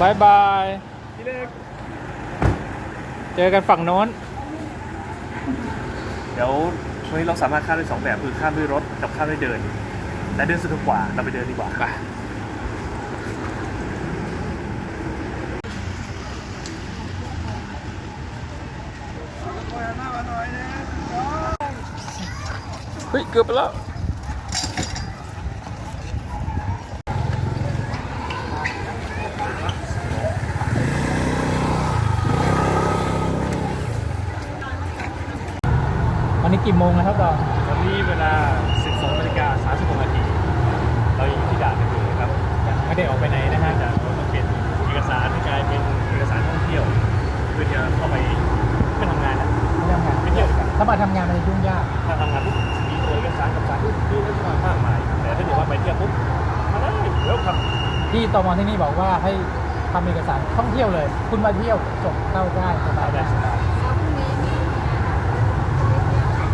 บายบายพี่เล็กเจอกันฝั่งโน้น เดี๋ยวช่วงนี้เราสามารถข้ามได้สองแบบคือข้ามด้วยรถกับข้ามด้วยเดิน แต่เดินสะดวกกว่าเราไปเดินดีกว่า ไปเฮ้ยเกือบไปแล้ว กี่โมงนะครับดอนวันนี้เวลา 12นาฬิกา36นาทีเรายังอยู่ที่ด่านกันอยู่นะครับยังไม่ได้ออกไปไหนนะฮะจะเราต้องเปลี่ยนเอกสารให้กลายเป็นเอกสารท่องเที่ยวเพื่อที่จะเข้าไปไม่ทำงานนะไม่ทำงานไปเที่ยวดีกว่าถ้ามาทำงานมันจะยุ่งยากถ้าทำงานปุ๊บมีตัวเอกสารกับสารที่ที่เรื่องมากมายแต่ถ้าเกิดว่าไปเที่ยวปุ๊บมาได้เร็วครับที่ตมที่นี่บอกว่าให้ทำเอกสารท่องเที่ยวเลย คุณมาเที่ยวจบเข้าได้สบายได้ ได้ สบาย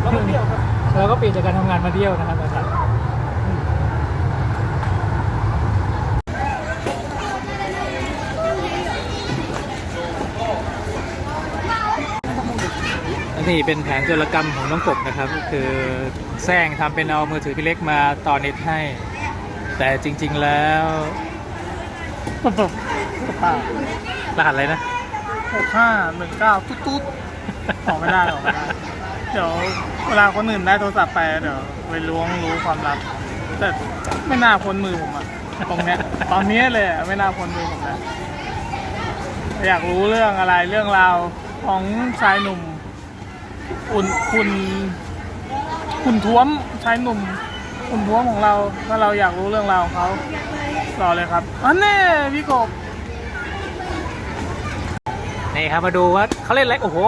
แล้วก็เที่ยวครับเราก็เปลี่ยนจากการทำงานมาเที่ยวนะครับอาจารย์นี่เป็นแผนโจรกรรมของน้องกบนะครับก็คือแซงทำเป็นเอามือถือพี่เล็กมาต่อเน็ตให้ แต่จริง ๆแล้วรหัสอะไรนะหกห้าหนึ่งเก้าตุ๊ดตุ๊ดออกไม่ได้ออกไม่ได้เดี๋ยวเวลาคนอื่นได้โทรศัพท์ไปเดี๋ยวไปล้วงรู้ความลับแต่ไม่น่าพ้นมือผมอะตรงเนี้ย ตอนนี้เลยอะไม่น่าพ้นมือผมนะอยากรู้เรื่องอะไรเรื่องราวของชายหนุ่มอุ่นคุณคุณท้วมชายหนุ่มคุณท้วมของเรา ถ้าเราอยากรู้เรื่องราวของเขาต่อเลยครับอันนี้พี่กบนี่ครับมาดูว่าเขาเล่นอะไรโอ้โห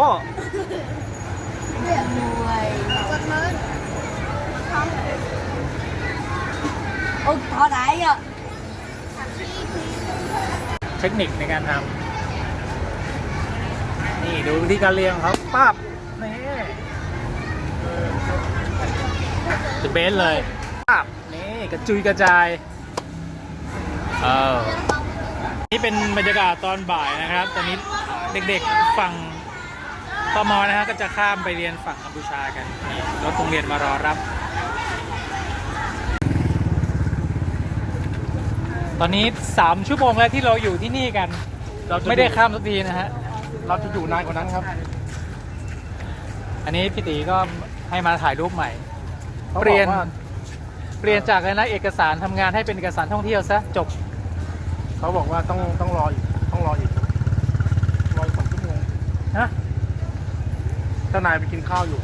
Ôi, họ đại à เทคนิคในการทำนี่ดูวิธีการเรียงเขาปั๊บนี่จะเบสเลยปั๊บนี่กระจุยกระจายเออนี่เป็นบรรยากาศตอนบ่ายนะครับ ตอนนี้เด็กๆฝั่งตมนะฮะก็จะข้ามไปเรียนฝั่งกัมพูชากันรถโรงเรียนมารอรับ ตอนนี้ 3 ชั่วโมงแล้วที่เราอยู่ที่นี่กัน เราจะไม่ได้ข้ามสักทีนะฮะ เราจะอยู่นานกว่านั้นครับ อันนี้พี่ตีก็ให้มาถ่ายรูปใหม่เขาเปลี่ยนบอกว่าเปลี่ยนจากอะไรนะเอกสารทำงานให้เป็นเอกสารท่องเที่ยวซะจบ เขาบอกว่าต้องต้องรออีกต้องรออีกรออีกสองชั่วโมงฮะ เจ้านายไปกินข้าวอยู่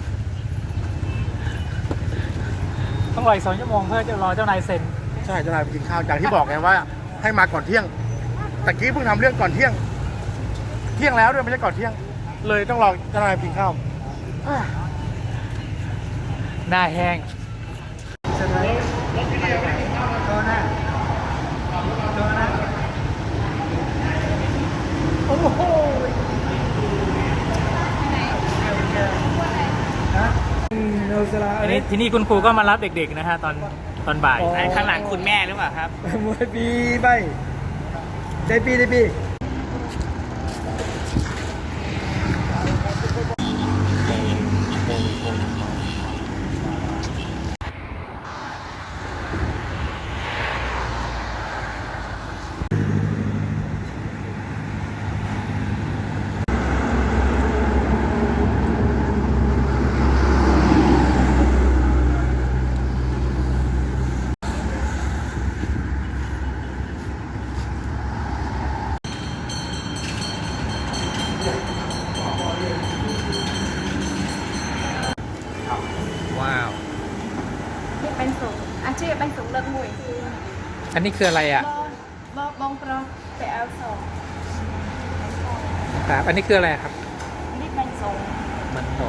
ต้องรออีกสองชั่วโมงเพื่อจะรอเจ้านายเซ็น ใช่เจ้านายไปกินข้าวอย่างที่บอกไงว่า ให้มาก่อนเที่ยงตะกี้เพิ่งทำเรื่องก่อนเที่ยง เที่ยงแล้วด้วยไม่ใช่ก่อนเที่ยง เลยต้องรอเจ้านายไปกินข้าวหน้าแห้งอันนี้ที่นี่คุณครูก็มารับเด็กๆนะฮะตอน ตอนบ่ายไหนข้างหลังคุณแม่หรือเปล่าครับ มวยปีไปใจปีใจปี นี่คืออะไรอะ Bông Bông pro Để áo sổ ครับ อันนี้คืออะไรครับ Đi bánh sủng มันโต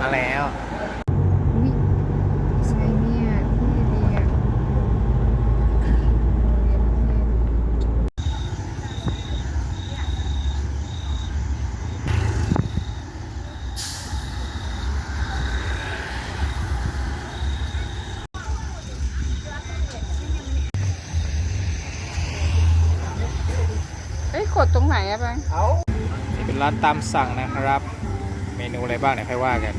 มาแล้ว ไงเนี่ยที่เรียนโรงเรียนเทศ ว เอ้ย กดตรงไหนอะไปนี่เป็นร้านตามสั่งนะครับ เมนูอะไรบ้างเนี่ยค่อยว่ากัน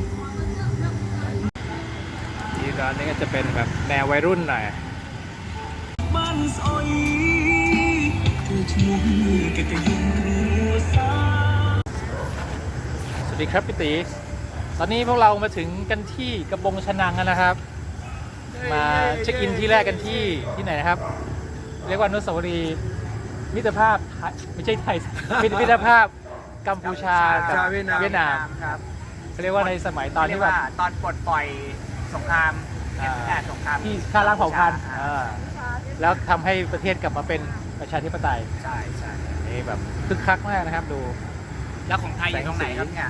ที่ร้านนี้ก็จะเป็นแบบแนววัยรุ่นหน่อยสวัสดีครับพี่ตีตอนนี้พวกเรามาถึงกันที่กระบงชนังแล้วนะครับ มาเช็คอินที่แรกกันที่ที่ไหนนะครับ เรียกว่าอนุสาวรีย์ มิตรภาพไทยไม่ใช่ไทยมิตรมิตรภาพกัมพูชากับเวียดนามครับเขาเรียกว่าในสมัยตตออนนที่ที่แบบ ว่าตอนปลดปล่อยสงครามอ่า แอบสงครามที่ฆ่าล้างเผ่าพันธุ์อ่อ่าแล้วทำให้ประเทศกลับมาเป็นประชาธิปไตยใช่ใช่นี่แบบคึกคักมากนะครับดู แล้วของไทยอยู่ตรงไหนครับเนี่ย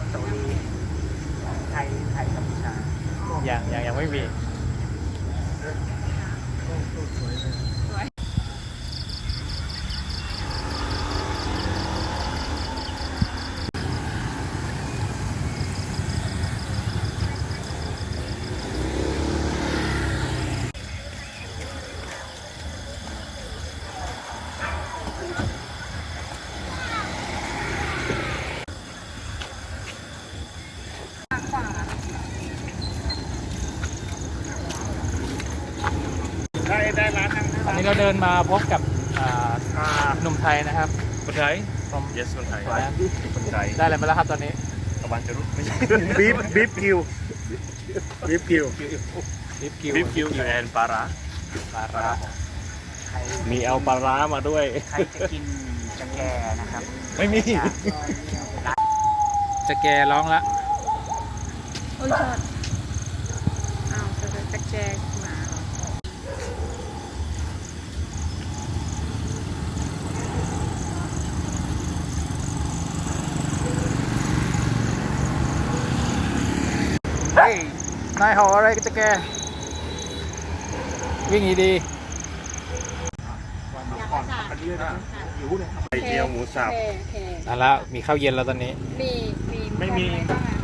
อนุสาวรีย์ไทยไทยกัมพูชาอย่างอย่างยังไม่มี ได้ได้ร้านนั่ง ตอนนี้ เราเดินมาพบกับอ่าหนุ่มไทยนะครับ คนไทย from yes คนไทยนะคนไทยได้อะไรมาแล้วครับตอนนี้ตะวันจะรู้ไม่ใช่บีฟบีฟคิวบีฟคิวลิฟกิวบิฟคิวแอนปลาร้าปลาร้าใครมีเอาปลาร้ามาด้วย ใครจะกินจะแกนะครับ ไม่มี จะแกร้องละโอ้ยชอดอ้าวจะจะแจกหมา เฮ้ย นายหออะไรจะแก วิ่งอีดีไข่เจียวหมูสับแค่แค่นั่นละมีข้าวเย็นแล้วตอนนี้ มีมีไม่มี บ้างอะ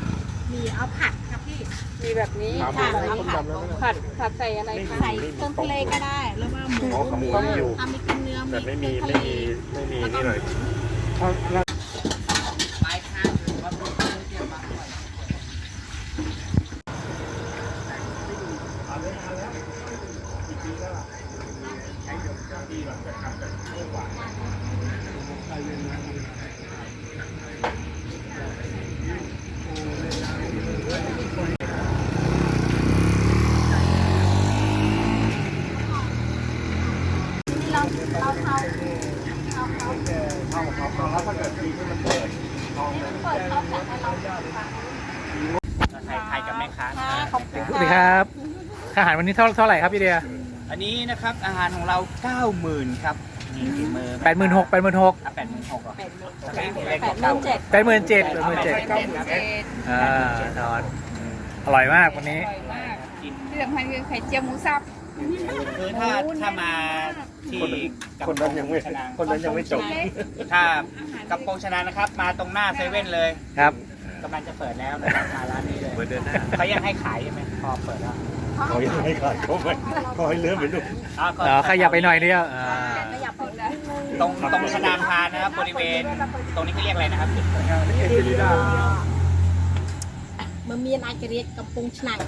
มีเอาผัดครับพี่ มีแบบนี้ค่ะเอาผัดผัดผัดใส่อะไรคะใส่ต้นทะเลก็ได้ แล้วว่าหมูอ๋อหมูมีอยู่ ทำมีกินเนื้อแต่ไม่มี ไม่มี ไม่มีนี่เลย ที่เรานนนะเราเราเขาาเขาเขาเกิดทีที่มันเปิดอมื่เราขสวัสดีครับอาหารวันนี้เท่าเท่าไหร่ครับพี่เดีย อันนี้นะครับอาหารของเรา 90,000ครับนี่ฝีมือแปดหมื่นหกแปดหมื่นหกแปดหมื่นหกเหรอแปดหมื่นแปดหมื่นเล็กแปกดว่าหมื่นเจ็ดแปดหมื่นเจ็ดแปดหมื่นเจ็ดแปดหมื่นเจ็ดอ่านอนอร่อยมากวันนี้ อร่อยมากกินที่สำคัญคือไข่เจียวหมูสับคือถ้าถ้ามาที่กำคนนั้นยังไม่ชะนัคนนั้นยังไม่จบถ้ากำปงชนะนะครับ มาตรงหน้าเซเว่นเลยครับกำลังจะเปิดแล้วนะครับมาร้านนี้เลยเปิดเดือนหน้าเขายังให้ขายใช่ไหมพอเปิดแล้ว เขายังไม่ขาดเขาไปเขาให้เลื่อนไปลูกอ๋อก็เออขยับไปหน่อยเดียวอ่าขยับไปนะตรงตรงชนานพานนะครับบริเวณ ตรงนี้เขาเรียกอะไรนะครับมันเมียนอาจจะเรียกกำปงฉนัง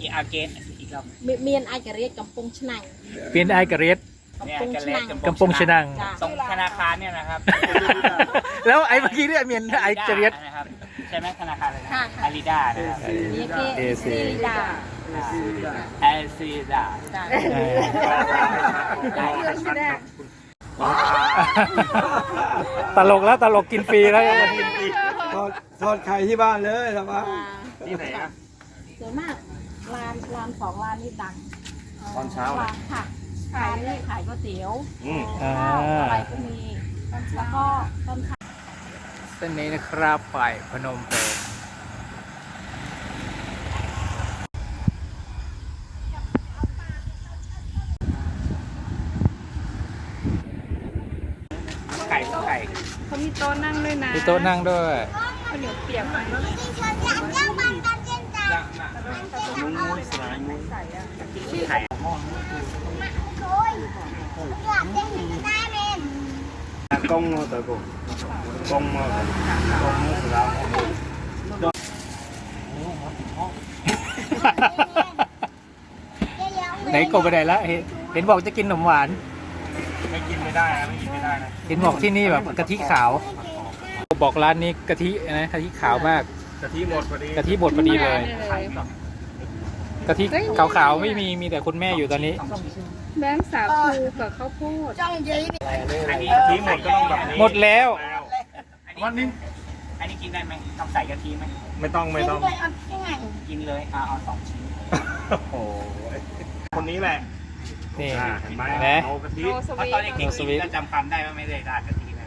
อีอาร์เกตอีกรอบเมียนอาจจะเรียกกำปงฉนังเปลี่ยนไอกับเรสเนี่ยกำปงจะฉเล็นักงกำปงชะนัง จ้ะตรงธนาคารเนี่ยนะครับแล้วไอ้เมื่อกี้เนี่ยเมียนไอกับเรสนะครับใช่ไหมธนาคารอะไรนะค่ะอาริดานะครับเรียกเอ AC ซีดาแอซิดาจ้ะเออตลกแล้วตลกกินฟรีแล้วทอดทอดไข่ที่บ้านเลยครับว่าที่ไหนครับส่วนมากร้านร้านสองร้านนี่ดังตอนเช้าร้านค่ะขายนี่ขายก๋วยเตี๋ยวอืมอ่าข้าวอะไรก็มีแล้วก็ต้นขา เส้นนี้นะครับไปพนมเปญไก่ไก่เขามีโต๊ะนั่งด้วยนะมีโต๊ะนั่งด้วยข้าวเหนียวเปียกไหมมุ้งมุ้งอลายมุ้งชื่อไข่ห้องมุ้งกุ้ยกล้องตัวกุ้ง ตรงมาตงนี้สุราไหนกบไปไหนละเห็นเห็นบอกจะกินขนมหวาน ไม่กินไม่ได้นะไม่กินไม่ได้นะเห็นบอกที่นี่แบบกะทิขาว บอกร้านนี้กะทินะกะทิขาวมากกะทิหมดพอดีกะทิหมดพอดีเลยกะทิขาวๆไม่มีมีแต่คุณแม่อยู่ตอนนี้แบงค์สาคูกับข้าวโพดจ้งยีอันนี้กะทิหมดก็ต้องแบบนี้หมดแล้ว อันนี้อันนี้กินได้ไหมต้องใส่กะทิไหมไม่ต้องไม่ต้องด้วยเอาง่ายกินเลยอะเอาสองชิ้นโอ้โหคนนี้แหละนี่อ่าเห็นไหมเห็นไหมโนกะทิโอสเพราะวีตอนเด็กโนสวีๆทก็จำความได้ว่าไม่ได้ราดกะทิน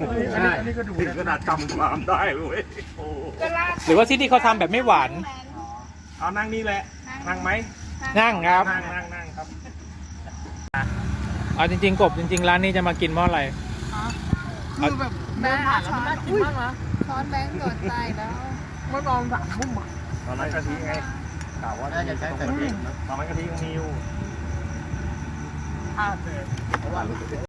ะนี่ก็ดูถึงขนาดจำความได้เว้ยโอ้โหก็ราดหรือว่าที่นี่เขาทำแบบไม่หวาน เอานั่งนี่แหละนั่งไหมนั่งครับ นั่งนั่งนั่งครับ เอาจริงๆกบจริงๆร้านนี้จะมากินเพราะอะไร คือแบบเดินผ่านแล้วมันน่ากินมากนะช้อนแบงค์โดนตายแล้วเมื่อตอนสามทุ่มอะตอนนั้นกะทิไงกล่าวว่าจะใช้แต่ตอนนั้นกะทิยังมีอยู่พลาดเลย